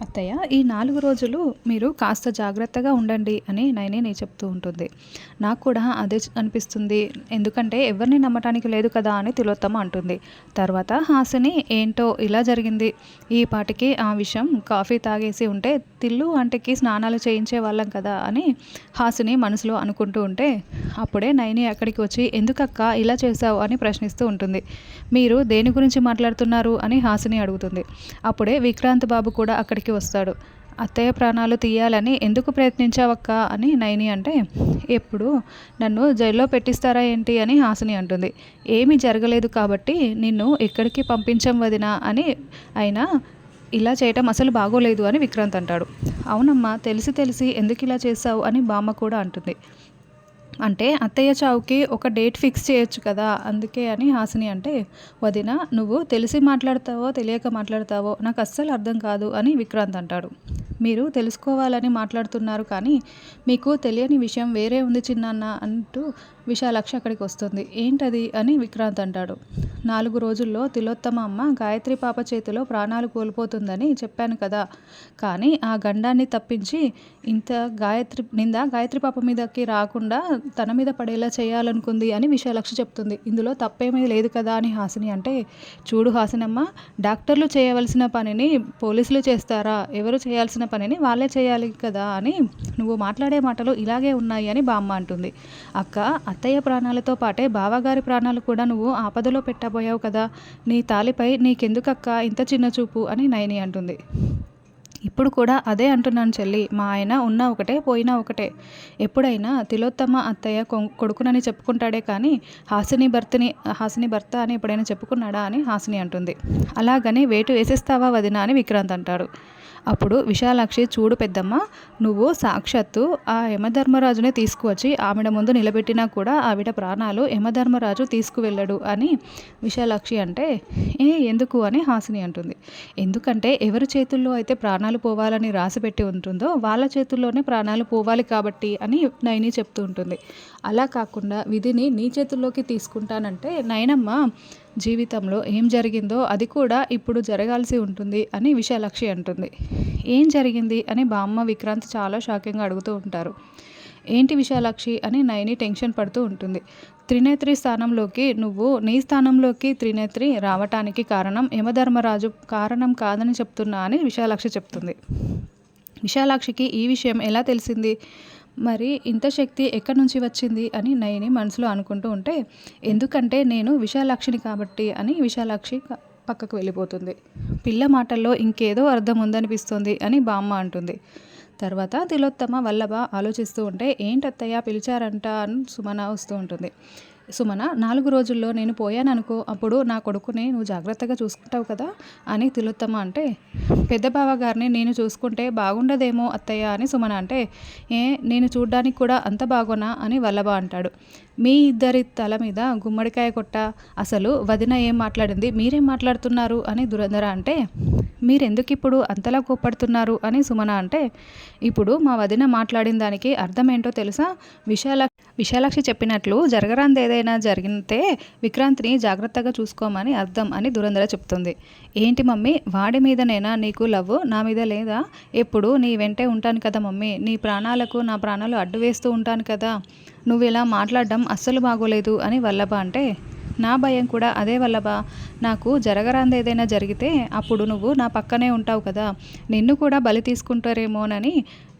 అత్తయ్య ఈ నాలుగు రోజులు మీరు కాస్త జాగ్రత్తగా ఉండండి అని నైని చెప్తూ ఉంటుంది. నాకు కూడా అదే అనిపిస్తుంది. ఎందుకంటే ఎవరిని నమ్మటానికి లేదు కదా అని తిలోత్తమ అంటుంది. తర్వాత హాసిని ఏంటో ఇలా జరిగింది. ఈ పాటికి ఆ విషయం కాఫీ తాగేసి ఉంటే తిల్లు అంటకి స్నానాలు చేయించే వాళ్ళం కదా అని హాసిని మనసులో అనుకుంటూ ఉంటే అప్పుడే నైని అక్కడికి వచ్చి ఎందుకక్క ఇలా చేశావు? అని ప్రశ్నిస్తూ ఉంటుంది. మీరు దేని గురించి మాట్లాడుతున్నారు? అని హాసిని అడుగుతుంది. అప్పుడే విక్రాంత్ బాబు కూడా అక్కడికి వస్తాడు. అత్తయ్య ప్రాణాలు తీయాలని ఎందుకు ప్రయత్నించావక్క? అని నైని అంటే ఎప్పుడు? నన్ను జైల్లో పెట్టిస్తారా ఏంటి? అని హాసిని అంటుంది. ఏమీ జరగలేదు కాబట్టి నిన్ను ఎక్కడికి పంపించం వదినా? అని అయినా ఇలా చేయటం అసలు బాగోలేదు అని విక్రాంత్ అంటాడు. అవునమ్మా తెలిసి తెలిసి ఎందుకు ఇలా చేసావు అని బామ్మ కూడా అంటుంది. అంటే అత్తయ్య చావుకి ఒక డేట్ ఫిక్స్ చేయొచ్చు కదా అందుకే అని హాసిని అంటే వదిన నువ్వు తెలిసి మాట్లాడతావో తెలియక మాట్లాడతావో నాకు అస్సలు అర్థం కాదు అని విక్రాంత్ అంటాడు. మీరు తెలుసుకోవాలని మాట్లాడుతున్నారు కానీ మీకు తెలియని విషయం వేరే ఉంది చిన్నాన్న అంటూ విశాలక్ష అక్కడికి వస్తుంది. ఏంటది? అని విక్రాంత్ అంటాడు. నాలుగు రోజుల్లో తిలోత్తమ అమ్మ గాయత్రి పాప చేతిలో ప్రాణాలు కోల్పోతుందని చెప్పాను కదా. కానీ ఆ గండాన్ని తప్పించి ఇంత గాయత్రి నింద గాయత్రి పాప మీదకి రాకుండా తన మీద పడేలా చేయాలనుకుంది అని విశాలక్ష చెప్తుంది. ఇందులో తప్పేమీ లేదు కదా అని హాసిని అంటే చూడు హాసినమ్మ డాక్టర్లు చేయవలసిన పనిని పోలీసులు చేస్తారా? ఎవరు చేయాల్సిన పనిని వాళ్ళే చేయాలి కదా అని నువ్వు మాట్లాడే మాటలు ఇలాగే ఉన్నాయి అని బామ్మ అంటుంది. అక్క అత్తయ్య ప్రాణాలతో పాటే బావగారి ప్రాణాలు కూడా నువ్వు ఆపదలో పెట్టబోయావు కదా. నీ తాలిపై నీకెందుకక్క ఇంత చిన్న చూపు అని నయని అంటుంది. ఇప్పుడు కూడా అదే అంటున్నాను చెల్లి. మా ఆయన ఉన్న ఒకటే పోయినా ఒకటే. ఎప్పుడైనా తిలోత్తమ అత్తయ్య కొడుకునని చెప్పుకుంటాడే కానీ హాసిని భర్తని హాసిని భర్త అని ఎప్పుడైనా చెప్పుకున్నాడా అని హాసిని అంటుంది. అలాగని వేటు వేసేస్తావా వదిన అని విక్రాంత్ అంటాడు. అప్పుడు విశాలాక్షి చూడు పెద్దమ్మ నువ్వు సాక్షాత్తు ఆ యమధర్మరాజునే తీసుకువచ్చి ఆవిడ ముందు నిలబెట్టినా కూడా ఆవిడ ప్రాణాలు యమధర్మరాజు తీసుకువెళ్ళడు అని విశాలాక్షి అంటే ఏ ఎందుకు? అని హాసిని అంటుంది. ఎందుకంటే ఎవరి చేతుల్లో అయితే ప్రాణాలు పోవాలని రాసిపెట్టి ఉంటుందో వాళ్ళ చేతుల్లోనే ప్రాణాలు పోవాలి కాబట్టి అని నైని చెప్తూ ఉంటుంది. అలా కాకుండా విధిని నీ చేతుల్లోకి తీసుకుంటానంటే నైనమ్మ జీవితంలో ఏం జరిగిందో అది కూడా ఇప్పుడు జరగాల్సి ఉంటుంది అని విశాలక్షి అంటుంది. ఏం జరిగింది? అని బామ్మ విక్రాంత్ చాలా షాకింగ్గా అడుగుతూ ఉంటారు. ఏంటి విశాలాక్షి? అని నయని టెన్షన్ పడుతూ ఉంటుంది. త్రినేత్రి స్థానంలోకి నువ్వు నీ స్థానంలోకి త్రినేత్రి రావటానికి కారణం యమధర్మరాజు కారణం కాదని చెప్తున్నా అని విశాలాక్షి చెప్తుంది. విశాలాక్షికి ఈ విషయం ఎలా తెలిసింది? మరి ఇంత శక్తి ఎక్కడి నుంచి వచ్చింది అని నయని మనసులో అనుకుంటూ ఉంటే ఎందుకంటే నేను విశాలాక్షిని కాబట్టి అని విశాలాక్షి పక్కకు వెళ్ళిపోతుంది. పిల్ల మాటల్లో ఇంకేదో అర్థం ఉందనిపిస్తుంది అని బామ్మ అంటుంది. తర్వాత తిలోత్తమ వల్లభ ఆలోచిస్తూ ఉంటే ఏంటత్తయ్య పిలిచారంట అని సుమన వస్తూ ఉంటుంది. సుమన నాలుగు రోజుల్లో నేను పోయాను అనుకో అప్పుడు నా కొడుకుని నువ్వు జాగ్రత్తగా చూసుకుంటావు కదా అని తిలోత్తమ అంటే పెద్ద బావ గారిని నేను చూసుకుంటే బాగుండదేమో అత్తయ్య అని సుమన అంటే ఏ నేను చూడ్డానికి కూడా అంత బాగోనా అని వల్లభ అంటాడు. మీ ఇద్దరి తల మీద గుమ్మడికాయ కొట్ట అసలు వదిన ఏం మాట్లాడింది మీరేం మాట్లాడుతున్నారు అని దురంధర అంటే మీరెందుకు ఇప్పుడు అంతలా కోప్పడుతున్నారు అని సుమన అంటే ఇప్పుడు మా వదిన మాట్లాడిన దానికి అర్థం ఏంటో తెలుసా? విశాల విశాలాక్షి చెప్పినట్లు జరగరాంది ఏదైనా జరిగితే విక్రాంత్ని జాగ్రత్తగా చూసుకోమని అర్థం అని దురంధర చెప్తుంది. ఏంటి మమ్మీ? వాడి మీదనైనా నీకు లవ్ నా మీద లేదా? ఎప్పుడు? నీ వెంటే ఉంటాను కదా మమ్మీ. నీ ప్రాణాలకు నా ప్రాణాలు అడ్డు వేస్తూ ఉంటాను కదా. నువ్వు ఇలా మాట్లాడడం అస్సలు బాగోలేదు అని వల్లభ అంటే నా భయం కూడా అదే వల్లభ. నాకు జరగరాంది ఏదైనా జరిగితే అప్పుడు నువ్వు నా పక్కనే ఉంటావు కదా. నిన్ను కూడా బలి తీసుకుంటారేమోనని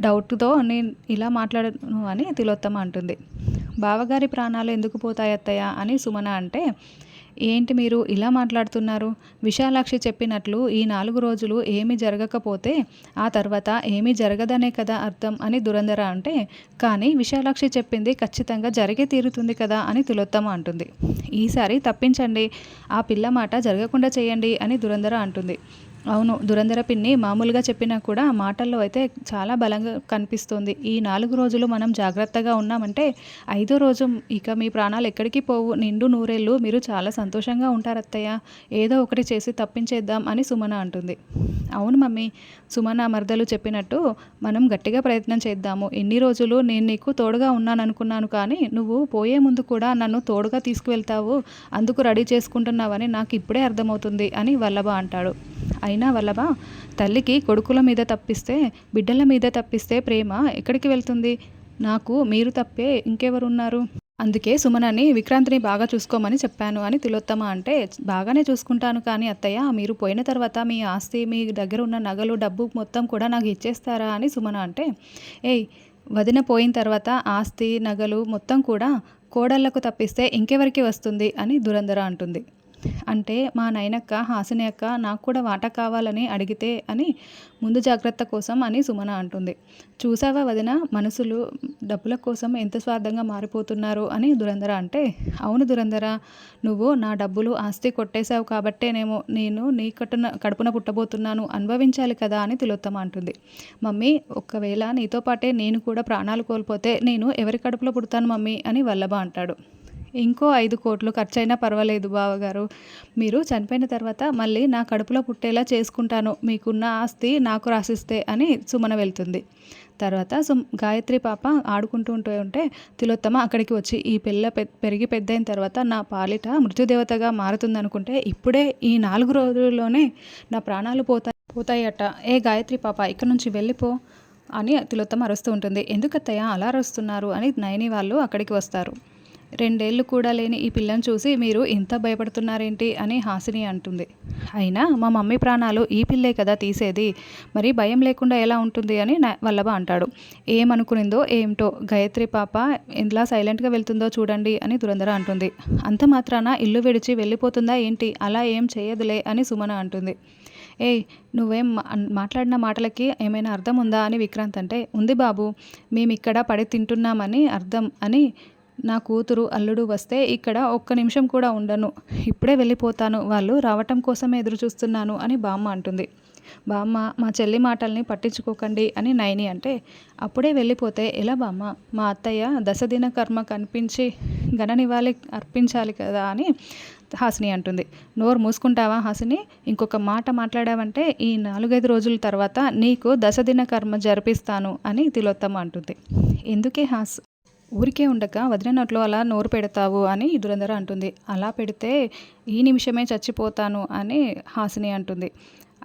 డౌట్తో నేను ఇలా మాట్లాడను అని తిలోత్తమ అంటుంది. బావగారి ప్రాణాలు ఎందుకు పోతాయి అత్తయ్య? అని సుమన అంటే ఏంటి మీరు ఇలా మాట్లాడుతున్నారు? విశాలాక్షి చెప్పినట్లు ఈ నాలుగు రోజులు ఏమీ జరగకపోతే ఆ తర్వాత ఏమీ జరగదనే కదా అర్థం అని దురంధర అంటే కానీ విశాలాక్షి చెప్పింది ఖచ్చితంగా జరిగే తీరుతుంది కదా అని తిలోత్తమ అంటుంది. ఈసారి తప్పించండి. ఆ పిల్ల మాట జరగకుండా చేయండి అని దురంధర అంటుంది. అవును దురంధర పిన్ని మామూలుగా చెప్పినా కూడా మాటల్లో అయితే చాలా బలంగా కనిపిస్తుంది. ఈ నాలుగు రోజులు మనం జాగ్రత్తగా ఉన్నామంటే ఐదో రోజు ఇక మీ ప్రాణాలు ఎక్కడికి పోవు. నిండు నూరేళ్ళు మీరు చాలా సంతోషంగా ఉంటారత్తయ్య. ఏదో ఒకటి చేసి తప్పించేద్దాం అని సుమన అంటుంది. అవును మమ్మీ సుమన మరదలు చెప్పినట్టు మనం గట్టిగా ప్రయత్నం చేద్దాము. ఎన్ని రోజులు నేను నీకు తోడుగా ఉన్నాను అనుకున్నాను కానీ నువ్వు పోయే ముందు కూడా నన్ను తోడుగా తీసుకువెళ్తావు. అందుకు రెడీ చేసుకుంటున్నావని నాకు ఇప్పుడే అర్థమవుతుంది అని వల్లభ అంటాడు. అయినా వల్లభ తల్లికి కొడుకుల మీద తప్పిస్తే బిడ్డల మీద తప్పిస్తే ప్రేమ ఎక్కడికి వెళ్తుంది? నాకు మీరు తప్పే ఇంకెవరున్నారు? అందుకే సుమనని విక్రాంత్ని బాగా చూసుకోమని చెప్పాను అని తిలోత్తమ అంటే బాగానే చూసుకుంటాను కానీ అత్తయ్య మీరు పోయిన తర్వాత మీ ఆస్తి మీ దగ్గర ఉన్న నగలు డబ్బు మొత్తం కూడా నాకు ఇచ్చేస్తారా అని సుమన అంటే ఏయ్ వదిన పోయిన తర్వాత ఆస్తి నగలు మొత్తం కూడా కోడళ్ళకు తప్పిస్తే ఇంకెవరికి వస్తుంది? అని దురంధర అంటుంది. అంటే మా నైనక్క హాసిని అక్క నాకు కూడా వాటా కావాలని అడిగితే అని ముందు జాగ్రత్త కోసం అని సుమన అంటుంది. చూసావా వదిన మనసులు డబ్బుల కోసం ఎంత స్వార్థంగా మారిపోతున్నారు అని దురంధర అంటే అవును దురంధర నువ్వు నా డబ్బులు ఆస్తి కొట్టేశావు కాబట్టేనేమో నేను నీ కట్టున కడుపున పుట్టబోతున్నాను అనుభవించాలి కదా అని తిలోత్తమ అంటుంది. మమ్మీ ఒకవేళ నీతో పాటే నేను కూడా ప్రాణాలు కోల్పోతే నేను ఎవరి కడుపులో పుడతాను మమ్మీ అని వల్లభ అంటాడు. ఇంకో ఐదు కోట్లు ఖర్చయినా పర్వాలేదు బావగారు. మీరు చనిపోయిన తర్వాత మళ్ళీ నా కడుపులో పుట్టేలా చేసుకుంటాను. మీకున్న ఆస్తి నాకు రాసిస్తే అని సుమన వెళ్తుంది. తర్వాత సుమ్ గాయత్రి పాప ఆడుకుంటూ ఉంటూ ఉంటే తిలోత్తమ అక్కడికి వచ్చి ఈ పిల్ల పెరిగి పెద్దయిన తర్వాత నా పాలిట మృత్యుదేవతగా మారుతుందనుకుంటే ఇప్పుడే ఈ నాలుగు రోజుల్లోనే నా ప్రాణాలు పోతాయి పోతాయట. ఏ గాయత్రి పాప ఇక్కడ నుంచి వెళ్ళిపో అని తిలోత్తమ అరుస్తూ ఉంటుంది. ఎందుకత్తయ్య అలా అరుస్తున్నారు అని నయని వాళ్ళు అక్కడికి వస్తారు. రెండేళ్ళు కూడా లేని ఈ పిల్లని చూసి మీరు ఇంత భయపడుతున్నారేంటి అని హాసిని అంటుంది. అయినా మా మమ్మీ ప్రాణాలు ఈ పిల్లే కదా తీసేది. మరి భయం లేకుండా ఎలా ఉంటుంది అని వల్లభ అంటాడు. ఏమనుకునిందో ఏమిటో గాయత్రి పాప ఎలా సైలెంట్గా వెళ్తుందో చూడండి అని దురంధర అంటుంది. అంత మాత్రాన ఇల్లు విడిచి వెళ్ళిపోతుందా ఏంటి? అలా ఏం చేయదులే అని సుమన అంటుంది. ఏయ్ నువ్వేం మాట్లాడిన మాటలకి ఏమైనా అర్థం ఉందా అని విక్రాంత్ అంటే ఉంది బాబు మేమిక్కడ పడి తింటున్నామని అర్థం అని నా కూతురు అల్లుడు వస్తే ఇక్కడ ఒక్క నిమిషం కూడా ఉండను. ఇప్పుడే వెళ్ళిపోతాను. వాళ్ళు రావటం కోసమే ఎదురు చూస్తున్నాను అని బామ్మ అంటుంది. బామ్మ మా చెల్లి మాటల్ని పట్టించుకోకండి అని నయని అంటే అప్పుడే వెళ్ళిపోతే ఎలా బామ్మ? మా అత్తయ్య దశదిన కర్మ కనిపించి గణనివ్వాలి అర్పించాలి కదా అని హాసిని అంటుంది. నోరు మూసుకుంటావా హాసిని? ఇంకొక మాట మాట్లాడావంటే ఈ నాలుగైదు రోజుల తర్వాత నీకు దశదిన కర్మ జరిపిస్తాను అని తిలోత్తమ అంటుంది. ఎందుకే హాస్ ఊరికే ఉండక వదిన నోట్లో అలా నోరు పెడతావు అని దురంధర అంటుంది. అలా పెడితే ఈ నిమిషమే చచ్చిపోతాను అని హాసిని అంటుంది.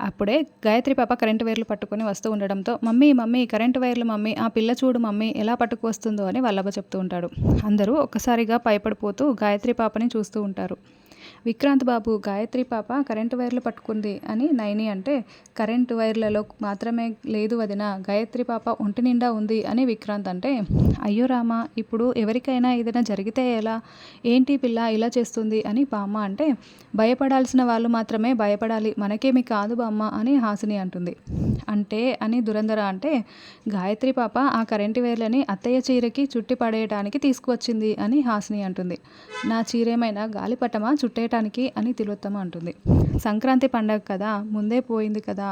అప్పుడే గాయత్రి పాప కరెంటు వైర్లు పట్టుకొని వస్తూ ఉండడంతో మమ్మీ మమ్మీ కరెంటు వైర్లు మమ్మీ ఆ పిల్ల చూడు మమ్మీ ఎలా పట్టుకు వస్తుందో అని వల్లభ చెప్తూ ఉంటాడు. అందరూ ఒక్కసారిగా భయపడిపోతూ గాయత్రి పాపని చూస్తూ ఉంటారు. విక్రాంత్ బాబు గాయత్రి పాప కరెంటు వైర్లు పట్టుకుంది అని నైని అంటే కరెంటు వైర్లలో మాత్రమే లేదు వదిన గాయత్రి పాప ఒంటి నిండా ఉంది అని విక్రాంత్ అంటే అయ్యో రామ ఇప్పుడు ఎవరికైనా ఏదైనా జరిగితే ఎలా? ఏంటి పిల్ల ఇలా చేస్తుంది అని బామ్మ అంటే భయపడాల్సిన వాళ్ళు మాత్రమే భయపడాలి మనకేమి కాదు బామ్మ అని హాసిని అంటుంది. అంటే అని దురంధర అంటే గాయత్రి పాప ఆ కరెంటు వైర్లని అత్తయ్య చీరకి చుట్టి పడేయడానికి తీసుకువచ్చింది అని హాసిని అంటుంది. నా చీరేమైనా గాలిపటమా తినటానికి అని తిలోత్తమ అంటుంది. సంక్రాంతి పండగ కదా ముందే పోయింది కదా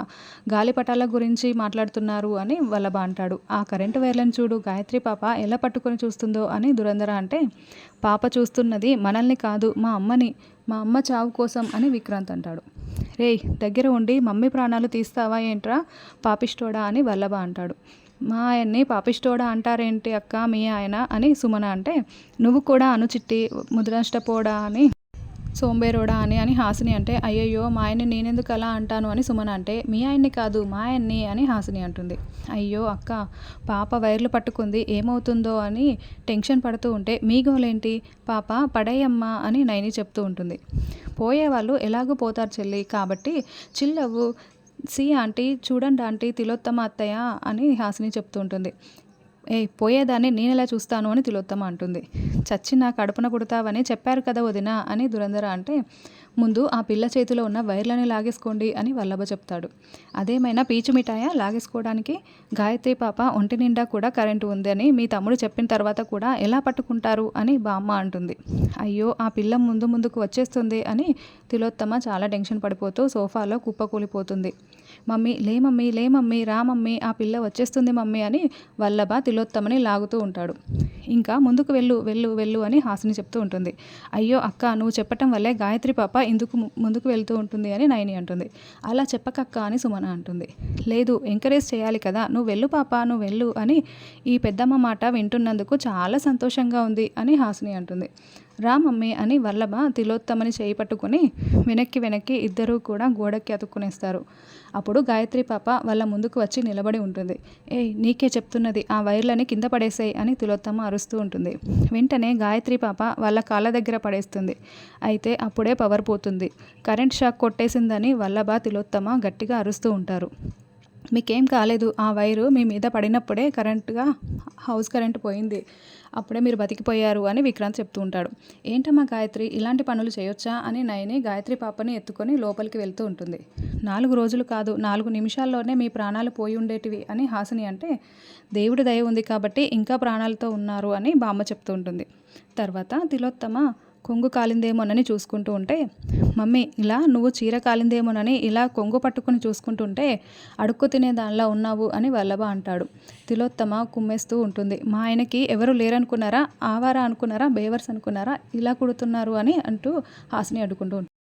గాలిపటాల గురించి మాట్లాడుతున్నారు అని వల్లభ అంటాడు. ఆ కరెంటు వైర్లను చూడు గాయత్రి పాప ఎలా పట్టుకొని చూస్తుందో అని దురంధర అంటే పాప చూస్తున్నది మనల్ని కాదు మా అమ్మని మా అమ్మ చావు కోసం అని విక్రాంత్ అంటాడు. రే దగ్గర ఉండి మమ్మీ ప్రాణాలు తీస్తావా ఏంట్రా పాపిష్టోడా అని వల్లభ అంటాడు. మా ఆయన్ని పాపిష్టోడా అంటారేంటి అక్క మీ ఆయన అని సుమన అంటే నువ్వు కూడా అనుచిట్టి ముద్రనష్టపోడా అని సోంబేరోడా అని అని హాసిని అంటే అయ్యయ్యో మా ఆయన్ని నేనెందుకు అలా అంటాను అని సుమన అంటే మీ ఆయన్ని కాదు మా ఆయన్ని అని హాసిని అంటుంది. అయ్యో అక్క పాప వైర్లు పట్టుకుంది ఏమవుతుందో అని టెన్షన్ పడుతూ ఉంటే మీ గోలేంటి? పాప పడేయమ్మా అని నైని చెప్తూ ఉంటుంది. పోయేవాళ్ళు ఎలాగో పోతారు చెల్లి కాబట్టి చిల్లవు సి ఆంటీ చూడండి ఆంటీ తిలోత్తమ అత్తయ్య అని హాసిని చెప్తూ ఉంటుంది. ఏ పోయేదాన్ని నేనెలా చూస్తాను అని తిలోత్తమ అంటుంది. చచ్చి నా కడుపున పుడతావని చెప్పారు కదా వదిన అని దురంధర అంటే ముందు ఆ పిల్ల చేతిలో ఉన్న వైర్లని లాగేసుకోండి అని వల్లభ చెప్తాడు. అదేమైనా పీచు మిఠాయ లాగేసుకోవడానికి? గాయత్రి పాప ఒంటి నిండా కూడా కరెంటు ఉంది అని మీ తమ్ముడు చెప్పిన తర్వాత కూడా ఎలా పట్టుకుంటారు అని బామ్మ అంటుంది. అయ్యో ఆ పిల్ల ముందు ముందుకు వచ్చేస్తుంది అని తిలోత్తమ చాలా టెన్షన్ పడిపోతూ సోఫాలో కుప్పకూలిపోతుంది మమ్మీ లే మమ్మీ లే మమ్మీ రా మమ్మీ ఆ పిల్ల వచ్చేస్తుంది మమ్మీ అని వల్లభ తిలోత్తమని లాగుతూ ఉంటాడు. ఇంకా ముందుకు వెళ్ళు వెళ్ళు వెళ్ళు అని హాసిని చెప్తూ ఉంటుంది. అయ్యో అక్క నువ్వు చెప్పటం వల్లే గాయత్రి పాప ఇందుకు ముందుకు వెళ్తూ ఉంటుంది అని నయని అంటుంది. అలా చెప్పకక్క అని సుమన అంటుంది. లేదు ఎంకరేజ్ చేయాలి కదా నువ్వు వెళ్ళు పాప నువ్వు వెళ్ళు అని ఈ పెద్దమ్మ మాట వింటున్నందుకు చాలా సంతోషంగా ఉంది అని హాసిని అంటుంది. రా మమ్మీ అని వల్లభ తిలోత్తమని చేయి పట్టుకుని వెనక్కి వెనక్కి ఇద్దరూ కూడా గోడకి అతుక్కునేస్తారు. అప్పుడు గాయత్రి పాప వాళ్ళ ముందుకు వచ్చి నిలబడి ఉంటుంది. ఏయ్ నీకే చెప్తున్నది ఆ వైర్లని కింద పడేసాయి అని తిలోత్తమ అరుస్తూ ఉంటుంది. వెంటనే గాయత్రి పాప వాళ్ళ కాళ్ళ దగ్గర పడేస్తుంది. అయితే అప్పుడే పవర్ పోతుంది. కరెంట్ షాక్ కొట్టేసిందని వల్లభ తిలోత్తమ గట్టిగా అరుస్తూ ఉంటారు. మీకేం కాలేదు ఆ వైరు మీ మీద పడినప్పుడే కరెంట్గా హౌస్ కరెంట్ పోయింది. అప్పుడే మీరు బతికిపోయారు అని విక్రాంత్ చెప్తూ ఉంటాడు. ఏంటమ్మా గాయత్రి ఇలాంటి పనులు చేయొచ్చా అని నయని గాయత్రి పాపని ఎత్తుకొని లోపలికి వెళ్తూ ఉంటుంది. నాలుగు రోజులు కాదు నాలుగు నిమిషాల్లోనే మీ ప్రాణాలు పోయి ఉండేటివి అని హాసిని అంటే దేవుడి దయ ఉంది కాబట్టి ఇంకా ప్రాణాలతో ఉన్నారు అని బామ్మ చెప్తూ ఉంటుంది. తర్వాత తిలోత్తమ కొంగు కాలిందేమోనని చూసుకుంటూ ఉంటే మమ్మీ ఇలా నువ్వు చీర కాలిందేమోనని ఇలా కొంగు పట్టుకుని చూసుకుంటుంటే అడుక్కు తినే దానిలా ఉన్నావు అని వల్లభ అంటాడు. తిలోత్తమ కుమ్మేస్తూ ఉంటుంది. మా ఆయనకి ఎవరు లేరనుకున్నారా? ఆవారా అనుకున్నారా? బేవర్స్ అనుకున్నారా? ఇలా కుడుతున్నారు అని అంటూ హాసిని అడుకుంటూ ఉంటుంది.